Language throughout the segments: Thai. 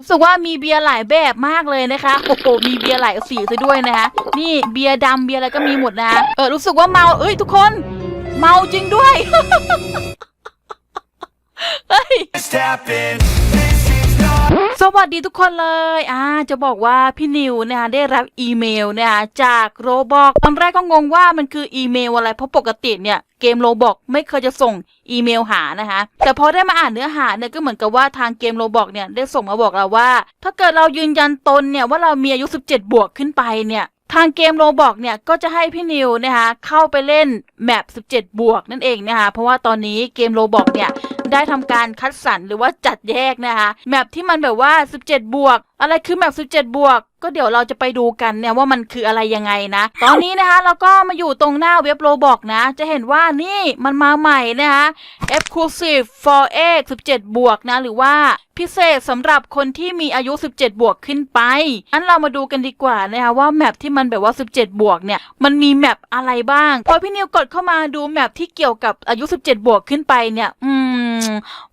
รู้สึกว่ามีเบียร์หลายแบบมากเลยนะคะโอ้โหมีเบียร์หลายสีซะด้วยนะคะ นี่เบียร์ดำเบียร์อะไรก็มีหมดนะคะเออรู้สึกว่าเมาเอ้ยทุกคน เมาจริงด้วยเฮ้ย สวัสดีทุกคนเลยอ่าจะบอกว่าพี่นิวนะคะได้รับอีเมลนะคะจากโรบอกตอนแรกก็งงว่ามันคืออีเมลอะไร เพราะปกติเนี่ยเกมโรบอกไม่เคยจะส่งอีเมลหานะคะ แต่พอได้มาอ่านเนื้อหาเนี่ยก็เหมือนกับว่าทางเกมโรบอกเนี่ยได้ส่งมาบอกเราว่า ถ้าเกิดเรายืนยันตนเนี่ยว่าเรามีอายุ 17 บวกขึ้นไปเนี่ยทางเกมโรบอกเนี่ยก็จะให้พี่นิวนะคะเข้าไปเล่นแมป 17 บวกนั่นเองนะคะเพราะว่าตอนนี้เกมโรบอกเนี่ย ได้ทำการคัดสรรหรือว่าจัดแยกนะคะแมปที่มันแบบว่า 17 บวก อะไรคือแมป17 บวก ก็เดี๋ยวเราจะไปดูกันเนี่ยว่ามันคืออะไรยังไงนะ ตอนนี้นะคะเราก็มาอยู่ตรงหน้าเว็บโรบอกนะ จะเห็นว่านี่มันมาใหม่นะคะ Exclusive for X 17 บวกนะ หรือว่าพิเศษสำหรับคนที่มีอายุ 17 บวกขึ้นไปอันเรามาดูกันดีกว่านะคะว่าแมปที่มันแบบว่า 17 บวกเนี่ย มันมีแมปอะไรบ้าง พอพี่นิวกดเข้ามาดูแมปที่เกี่ยวกับอายุ 17 บวกขึ้นไปเนี่ย อืม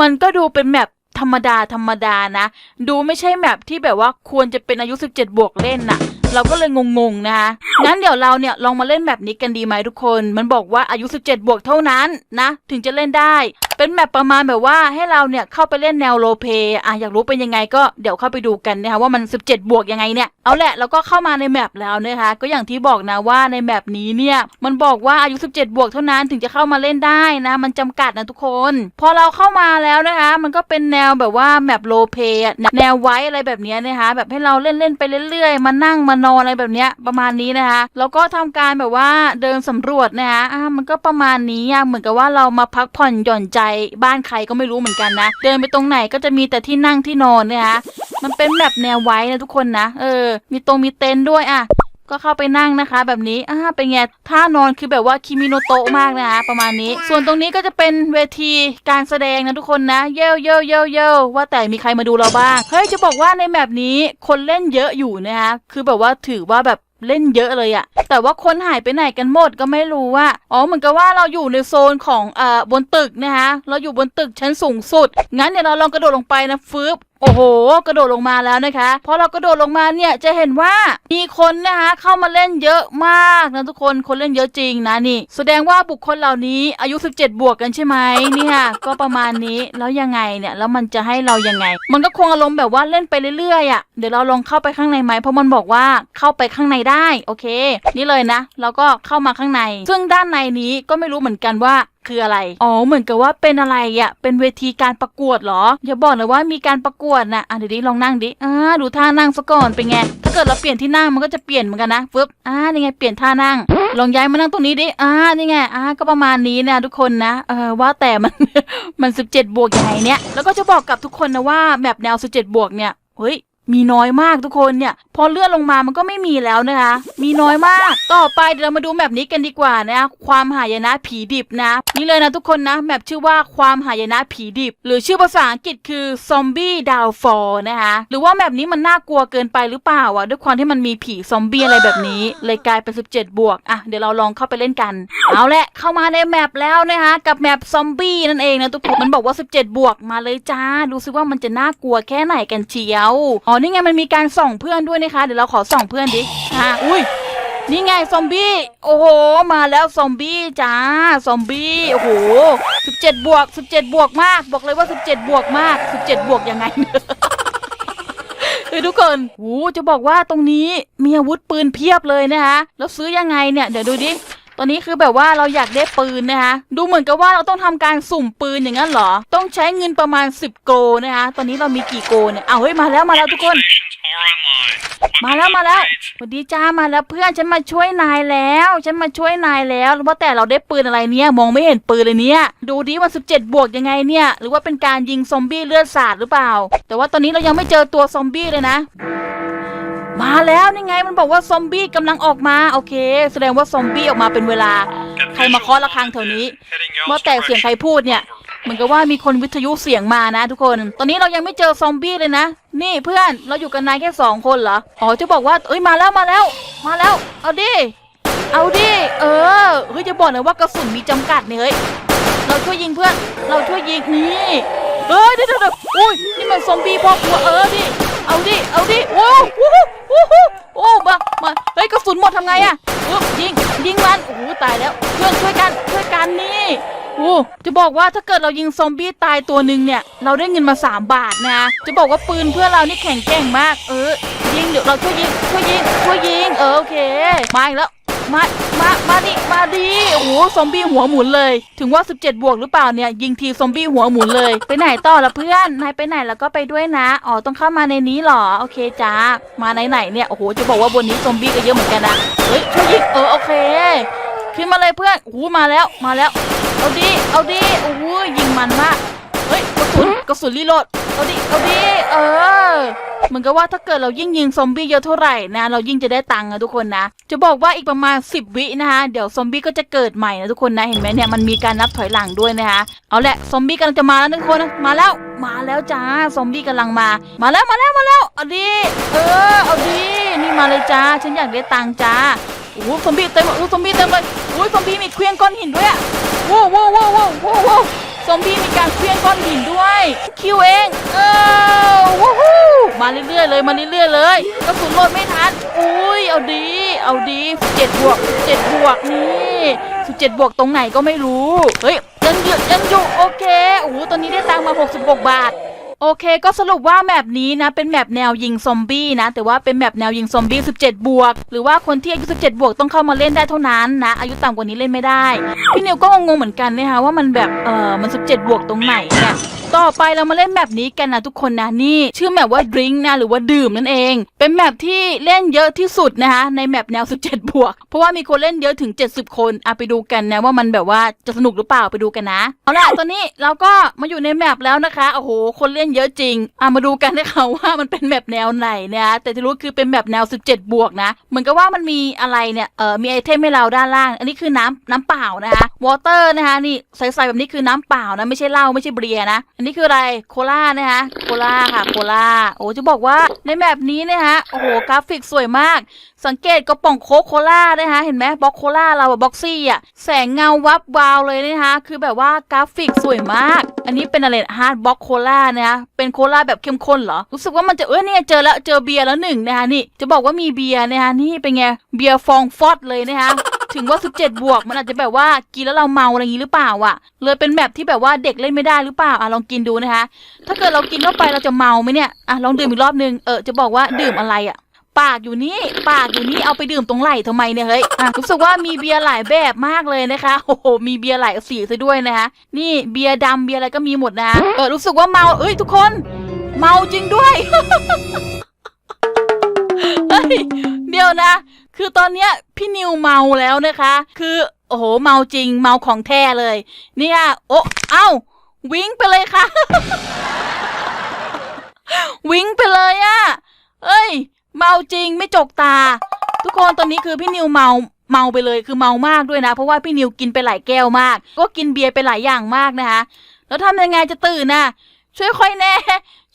มันก็ดูเป็นแมปธรรมดาธรรมดานะ ดูไม่ใช่แมปที่แบบว่าควรจะเป็นอายุ 17 บวกเล่นน่ะ เราก็เลยงงๆนะคะงั้นเดี๋ยวเราเนี่ยลองมาเล่นแบบนี้กันดีไหมทุกคน มันบอกว่าอายุ 17 บวกเท่านั้นนะ ถึงจะเล่นได้เป็นแมปประมาณแบบว่าให้เราเนี่ยเข้าไปเล่นแนวโรลเพย์อะอยากรู้เป็นยังไงก็เดี๋ยวเข้าไปดูกันนะคะว่ามัน 17 บวกยังไงเนี่ยเอาแหละเราก็เข้ามาในแมปแล้วนะคะก็อย่างที่บอกนะว่าในแมปนี้เนี่ยมันบอกว่าอายุ 17 บวกเท่านั้นถึงจะเข้ามาเล่นได้นะ มันจำกัดนะทุกคน พอเราเข้ามาแล้วนะคะ มันก็เป็นแนวแบบว่าแมปโรลเพย์แนวไว้อะไรแบบเนี้ยนะคะแบบให้เราเล่นเล่นไปเรื่อยๆมานั่งมานอนอะไรแบบเนี้ยประมาณนี้นะคะ แล้วก็ทำการแบบว่าเดินสำรวจนะคะอ่ามันก็ประมาณนี้อะเหมือนกับว่าเรามาพักผ่อนหย่อนใจบ้านใครก็ไม่รู้เหมือนกันนะ เดินไปตรงไหนก็จะมีแต่ที่นั่งที่นอนนะคะมันเป็นแบบแนวไว้นะทุกคนนะ เออ มีตรงมีเต็นท์ด้วยอะ ก็เข้าไปนั่งนะคะ แบบนี้อ่าเป็นไงท่านอนคือแบบว่าคิมิโนโตะมากนะคะประมาณนี้ ส่วนตรงนี้ก็จะเป็นเวทีการแสดงนะทุกคนนะ เย่เย่เย่เย่ว่าแต่มีใครมาดูเราบ้าง เฮ้ยจะบอกว่าในแมปนี้คนเล่นเยอะอยู่นะคะคือแบบว่าถือว่าแบบเล่นเยอะเลยอะแต่ว่าคนหายไปไหนกันหมดก็ไม่รู้ว่า อ๋อ เหมือนกับว่าเราอยู่ในโซนของเอ่อบนตึกนะคะ เราอยู่บนตึกชั้นสูงสุด งั้นเดี๋ยวเราลองกระโดดลงไปนะฟืบ อ้โห กระโดดลงมาแล้วนะคะพอเรากระโดดลงมาเนี่ยจะเห็นว่ามีคนนะคะเข้ามาเล่นเยอะมากนะทุกคนคนเล่นเยอะจริงนะนี่ แสดงว่าบุคคลเหล่านี้อายุ 17 บวกกันใช่ไหมนี่ยก็ประมาณนี้แล้วยังไงเนี่ยแล้วมันจะให้เรายังไง มันก็คงอารมณ์แบบว่าเล่นไปเรื่อยๆอะเดี๋ยวเราลองเข้าไปข้างในไหมเพราะมันบอกว่าเข้าไปข้างในได้โอเค นี่เลยนะ เราก็เข้ามาข้างใน ซึ่งด้านในนี้ก็ไม่รู้เหมือนกันว่า คืออะไร อ๋อ เหมือนกับว่าเป็นอะไรอะ เป็นเวทีการประกวดเหรอ อย่าบอกนะว่ามีการประกวดนะอะเดี๋ยวดิลองนั่งดิ อ่า ดูท่านั่งซะก่อนเป็นไง ถ้าเกิดเราเปลี่ยนที่นั่งมันก็จะเปลี่ยนเหมือนกันนะฟึบอ่านี่ไงเปลี่ยนท่านั่ง ลองย้ายมานั่งตรงนี้ดิ อ่า นี่ไง อ่า ก็ประมาณนี้นะทุกคนนะ เออว่าแต่มัน มัน 17 บวกยังไงเนี่ย แล้วก็จะบอกกับทุกคนนะว่าแมปแนว 17 บวกเนี่ย เฮ้ย มีน้อยมากทุกคนเนี่ย พอเลื่อนลงมามันก็ไม่มีแล้วนะคะ มีน้อยมาก ต่อไปเดี๋ยวเรามาดูแมปนี้กันดีกว่านะ ความหายนะผีดิบนะ นี่เลยนะทุกคนนะแมปชื่อว่าความหายนะผีดิบ หรือชื่อภาษาอังกฤษคือ zombie downfall นะคะหรือว่าแมปนี้มันน่ากลัวเกินไปหรือเปล่าวะด้วยความที่มันมีผีซอมบี้อะไรแบบนี้ เลยกลายเป็น 17 บวกอะเดี๋ยวเราลองเข้าไปเล่นกัน เอาละเข้ามาในแมปแล้วนะคะกับแมปซอมบี้นั่นเองนะทุกคนมันบอกว่า 17 บวกมาเลยจ้า ดูซิว่ามันจะน่ากลัวแค่ไหนกันเชียวอ๋อนี่ไงมันมีการส่องเพื่อนด้วยนะคะ เดี๋ยวเราขอส่องเพื่อนดิอะอุ้ยนี่ไงซอมบี้ โอ้โห มาแล้วซอมบี้จ้า ซอมบี้ โอ้โห17บวก17บวกมาก บอกเลยว่า17บวกมาก17บวกยังไงเนี่ยเฮ้ยทุกคนโหจะบอกว่าตรงนี้มีอาวุธปืนเพียบเลยนะคะ แล้วซื้อยังไงเนี่ย เดี๋ยวดูดิ ตอนนี้คือแบบว่าเราอยากได้ปืนนะคะ ดูเหมือนกับว่าเราต้องทำการสุ่มปืนอย่างนั้นเหรอ ต้องใช้เงินประมาณ 10 โกนะคะ ตอนนี้เรามีกี่โกเนี่ยเอาเฮ้ยมาแล้วมาแล้วทุกคน มาแล้วมาแล้วสวัสดีจ้ามาแล้วเพื่อนฉันมาช่วยนายแล้ว ฉันมาช่วยนายแล้วว่าแต่เราได้ปืนอะไรเนี่ยมองไม่เห็นปืนเลยเนี่ย ดูดิว่า17 บวกยังไงเนี่ย หรือว่าเป็นการยิงซอมบี้เลือดสาดหรือเปล่า แต่ว่าตอนนี้เรายังไม่เจอตัวซอมบี้เลยนะ มาแล้วนี่ไงมันบอกว่าซอมบี้กำลังออกมาโอเค แสดงว่าซอมบี้ออกมาเป็นเวลา ใครมาเคาะระฆังแถวนี้ว่าแต่เสียงใครพูดเนี่ยเหมือนกับว่ามีคนวิทยุเสียงมานะ ทุกคน ตอนนี้เรายังไม่เจอซอมบี้เลยนะ นี่เพื่อนเราอยู่กันนายแค่สองคนเหรอ อ๋อจะบอกว่าเอ้ยมาแล้วมาแล้ว มาแล้ว เอาดิ เอาดิ เออ เฮ้ยจะบอกนะว่ากระสุนมีจำกัดเนี่ยเฮ้ย เราช่วยยิงเพื่อน เราช่วยยิงนี่ เอ้ยเดี๋ยวเดี๋ยวเดี๋ยวอุ้ยนี่มันซอมบี้พ่อครัวเออดิ เอาดิ เอาดิ โอ้โหโอ้โหโอ้มามาเฮ้ยกระสุนหมดทำไงอะอุ๊ยิง ยิงมัน โอ้โหตายแล้ว เพื่อนช่วยกัน ช่วยกันนี่โอ้จะบอกว่าถ้าเกิดเรายิงซอมบี้ตายตัวหนึ่งเนี่ย เราได้เงินมา 3 บาทนะ จะบอกว่าปืนเพื่อนเรานี่แข็งแกร่งมาก เออ ยิงเดี๋ยวเราช่วยยิง ช่วยยิง ช่วยยิง เออโอเค มาอีกแล้ว มา มา มาดิ มาดิโอ้โห ซอมบี้หัวหมุนเลย ถึงว่า 17 บวกหรือเปล่าเนี่ย ยิงทีซอมบี้หัวหมุนเลย ไปไหนต่อละเพื่อน นายไปไหนแล้วก็ไปด้วยนะ อ๋อ ต้องเข้ามาในนี้เหรอ โอเคจ้า มาไหนไหนๆเนี่ย โอ้โห จะบอกว่าบนนี้ซอมบี้ก็เยอะเหมือนกันนะ เฮ้ยช่วยยิง เออ โอเค ขึ้นมาเลยเพื่อนโอ้โหมาแล้ว มาแล้ว เอาดิ เอาดิ โอ้โหยิงมันมาก เฮ้ย กระสุน กระสุนรีโหลด เอาดิ เอาดิ เออ เหมือนกับว่าถ้าเกิดเรายิ่งยิงซอมบี้เยอะเท่าไหร่นะ เรายิ่งจะได้ตังค์นะทุกคนนะ จะบอกว่าอีกประมาณ 10 วินะคะ เดี๋ยวซอมบี้ก็จะเกิดใหม่นะทุกคนนะ เห็นไหมเนี่ยมันมีการนับถอยหลังด้วยนะคะ เอาแหละซอมบี้กำลังจะมาแล้วทุกคนนะมาแล้ว มาแล้วจ้าซอมบี้กำลังมา มาแล้วมาแล้วมาแล้วเอาดิเออเอาดินี่มาเลยจ้าฉันอยากได้ตังค์จ้าโอ้โหซอมบี้เต็มเลยโอ้ซอมบี้เต็มเลยโอ้ยซอมบี้มีเครื่องก้อนหินด้วยอะว้าวว้าวว้วว้วโว้วโว้ว ซอมบี้มีการเคลื่อนก้อนหินด้วย คิวเองเออวู้ฮู้มาเรื่อยๆเลยมาเรื่อยๆเลยกระสุนโหมดไม่ทันอุ้ยเอาดีเอาดีเจ็ดบวกเจ็ดบวกนี่17บวกตรงไหนก็ไม่รู้ เฮ้ยยังอยู่ยังอยู่โอเคโอ้โหตอนนี้ได้ตังค์มา 66 บาท โอเคก็สรุปว่าแมปนี้นะ เป็นแมปแนวยิงซอมบี้นะ แต่ว่าเป็นแมปแนวยิงซอมบี้ 17 บวก หรือว่าคนที่อายุ 17 บวกต้องเข้ามาเล่นได้เท่านั้นนะ อายุต่ำกว่านี้เล่นไม่ได้ พี่นิวก็งงเหมือนกันนะคะว่ามันแบบเออมัน 17 บวกตรงไหนเนี่ย ต่อไปเรามาเล่นแมปนี้กันนะทุกคนนะนี่ ชื่อแมปว่า drink นะหรือว่าดื่มนั่นเอง เป็นแมปที่เล่นเยอะที่สุดนะคะในแมปแนว 17 บวก เพราะว่ามีคนเล่นเยอะถึง 70 คนอะไปดูกันนะว่ามันแบบว่าจะสนุกหรือเปล่าไปดูกันนะเอาล่ะตอนนี้เราก็มาอยู่ในแมปแล้วนะคะโอ้โหคนเล่นเยอะจริงอะมาดูกันนะคะว่ามันเป็นแมปแนวไหนนะคะแต่ที่รู้คือเป็นแมปแนว 17 บวกนะเหมือนกับว่ามันมีอะไรเนี่ยเออมีไอเทมให้เราด้านล่าง อันนี้คือน้ำน้ำเปล่านะคะวอเตอร์นะคะนี่ใสๆแบบนี้คือน้ำเปล่านะไม่ใช่เหล้าไม่ใช่เบียร์นะอันนี้คืออะไรโคลานะคะโคลาค่ะโคลาโอ้จะบอกว่าในแมปนี้นะคะโอ้โหกราฟิกสวยมาก สังเกตกระป๋องโค้กโคลานะคะเห็นไหมบล็อกโคลาเราบ็อกซี่อะแสงเงาวับวาวเลยนะคะคือแบบว่ากราฟิกสวยมาก อันนี้เป็นอะไรฮาร์ดบ็อกโคลานะคะเป็นโคลาแบบเข้มข้นเหรอรู้สึกว่ามันจะเออเนี่ยเจอแล้วเจอเบียร์แล้วหนึ่งนะคะนี่จะบอกว่ามีเบียร์นะคะนี่เป็นไงเบียร์ฟองฟอดเลยนะคะ ถึงว่า 17 บวก มันอาจจะแบบว่ากินแล้วเราเมาอะไรอย่างนี้หรือเปล่าอะ เลยเป็นแบบที่แบบว่าเด็กเล่นไม่ได้หรือเปล่าอะลองกินดูนะคะ ถ้าเกิดเรากินเข้าไปเราจะเมาไหมเนี่ยอะลองดื่มอีกรอบนึงเออจะบอกว่าดื่มอะไรอะปากอยู่นี่ปากอยู่นี่เอาไปดื่มตรงไหล่ทำไมเนี่ยเฮ้ยอะรู้สึกว่ามีเบียร์หลายแบบมากเลยนะคะโอ้โหมีเบียร์หลายสีซะด้วยนะคะนี่เบียร์ดำเบียร์อะไรก็มีหมดนะเออรู้สึกว่าเมาเอ้ยทุกคน เมาจริงด้วยเฮ้ยเดี๋ยวนะ คือตอนเนี้ยพี่นิวเมาแล้วนะคะ คือโอ้โหเมาจริงเมาของแท้เลยเนี่ยโอ้เอ้า วิ่งไปเลยค่ะ วิ่งไปเลยอะเอ้ย เมาจริงไม่จกตา ทุกคนตอนนี้คือพี่นิวเมาเมาไปเลยคือเมามากด้วยนะ เพราะว่าพี่นิวกินไปหลายแก้วมาก ก็กินเบียร์ไปหลายอย่างมากนะคะ แล้วทำยังไงจะตื่นน่ะ ช่วยค่อยแน่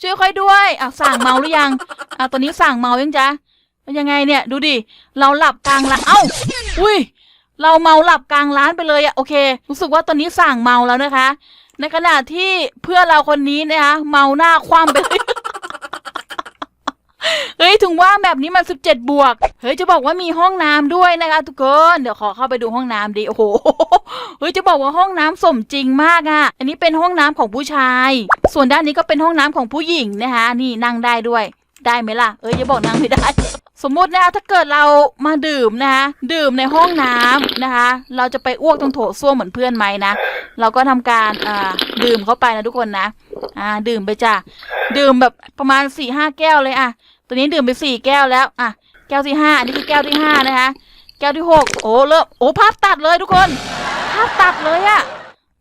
ช่วยค่อยด้วยอะสั่งเมาหรือยังอะตอนนี้สั่งเมายังจ๊ะ แล้วยังไงเนี่ยดูดิเราหลับกลางร้านเอ้าอุ้ยเราเมาหลับกลางร้านไปเลยอะโอเค รู้สึกว่าตอนนี้สั่งเมาแล้วนะคะ ในขณะที่เพื่อนเราคนนี้นะคะเมาหน้าคว่ำไปเลยเฮ้ยถึงว่าแบบนี้มัน 17 บวก เฮ้ยจะบอกว่ามีห้องน้ำด้วยนะคะทุกคนเดี๋ยวขอเข้าไปดูห้องน้ำดิโอ้โหเฮ้ยจะบอกว่าห้องน้ำสมจริงมากอะ่ะ อันนี้เป็นห้องน้ำของผู้ชาย ส่วนด้านนี้ก็เป็นห้องน้ำของผู้หญิงนะคะ นี่นั่งได้ด้วย ได้ไหมล่ะ เอ้ยอย่าบอกนั่งไม่ได้ สมมุตินะคะถ้าเกิดเรามาดื่มนะคะดื่มในห้องน้ำนะคะ เราจะไปอ้วกตรงโถส้วมเหมือนเพื่อนไหมนะเราก็ทำการอ่าดื่มเข้าไปนะทุกคนนะอ่าดื่มไปจ้ะดื่มแบบประมาณสี่ห้าแก้วเลยอะตัวนี้ดื่มไปสี่แก้วแล้วอะแก้วที่ห้าอันนี้คือแก้วที่ห้านะคะ แก้วที่หกโอ้เริ่มโอ้ภาพตัดเลยทุกคน ภาพตัดเลยอะ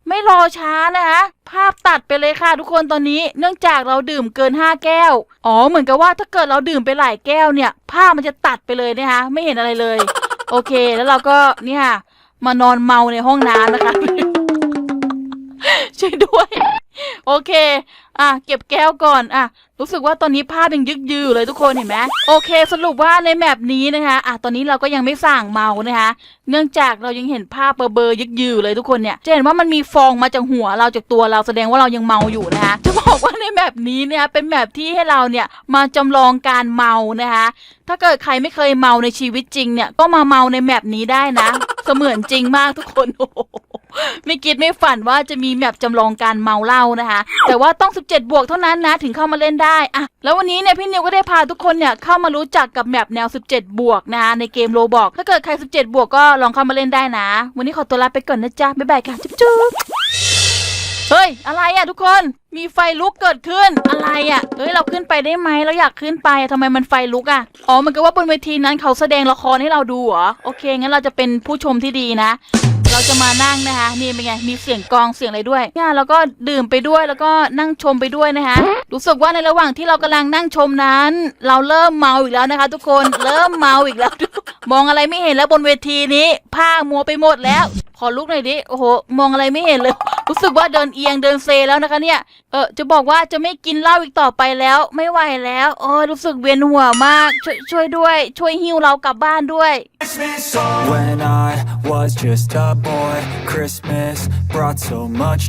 ไม่รอช้านะคะ ภาพตัดไปเลยค่ะ ทุกคนตอนนี้เนื่องจากเราดื่มเกินห้าแก้ว อ๋อเหมือนกับว่าถ้าเกิดเราดื่มไปหลายแก้วเนี่ย ภาพมันจะตัดไปเลยนะคะไม่เห็นอะไรเลย โอเค แล้วเราก็เนี่ยมานอนเมาในห้องน้ำนะคะช่วยด้วย โอเค อะเก็บแก้วก่อนอะรู้สึกว่าตอนนี้ภาพยังยึกยือเลยทุกคนเห็นไหมโอเค สรุปว่าในแมปนี้นะคะอะตอนนี้เราก็ยังไม่สั่งเมานะคะ เนื่องจากเรายังเห็นภาพเบลอๆยึกยือเลยทุกคนเนี่ยจะเห็นว่ามันมีฟองมาจากหัวเราจากตัวเราแสดงว่าเรายังเมาอยู่นะคะจะบอกว่าในแบบนี้เนี่ยเป็นแบบที่ให้เราเนี่ยมาจำลองการเมานะคะถ้าเกิดใครไม่เคยเมาในชีวิตจริงเนี่ยก็มาเมาในแมปนี้ได้นะ เสมือนจริงมากทุกคนโอ้ ไม่คิดไม่ฝันว่าจะมีแมปจำลองการเมาเหล้านะคะ แต่ว่าต้อง 17 บวกเท่านั้นนะถึงเข้ามาเล่นได้อะแล้ววันนี้เนี่ยพี่นิวก็ได้พาทุกคนเนี่ยเข้ามารู้จักกับแมปแนว 17 บวกนะคะในเกมโรบอกถ้าเกิดใคร 17 บวกก็ลองเข้ามาเล่นได้นะ วันนี้ขอตัวลาไปก่อนนะจ๊ะบ๊ายบายค่ะจุ๊บจุ๊บเฮ้ย อะไรอะทุกคนมีไฟลุกเกิดขึ้นอะไรอะเฮ้ยเราขึ้นไปได้ไหมเราอยากขึ้นไปอะทำไมมันไฟลุกอะอ๋อมันก็ว่าบนเวทีนั้นเขาแสดงละครให้เราดูเหรอโอเคงั้นเราจะเป็นผู้ชมที่ดีนะ เราจะมานั่งนะคะ นี่เป็นไง มีเสียงกองเสียงอะไรด้วยเนี่ยเราก็ดื่มไปด้วยแล้วก็นั่งชมไปด้วยนะคะรู้สึกว่าในระหว่างที่เรากำลังนั่งชมนั้น เราเริ่มเมาอีกแล้วนะคะ ทุกคนเริ่มเมาอีกแล้วมองอะไรไม่เห็นแล้วบนเวทีนี้ ผ้ามัวไปหมดแล้ว ขอลุกหน่อยดิโอ้โหมองอะไรไม่เห็นเลย รู้สึกว่าเดินเอียงเดินเซแล้วนะคะเนี่ย เออจะบอกว่าจะไม่กินเหล้าอีกต่อไปแล้ว ไม่ไหวแล้วโอ้ยรู้สึกเวียนหัวมาก ช่วยช่วยด้วย ช่วยหิ้วเรากลับบ้านด้วย When I was just a boy, Christmas brought so much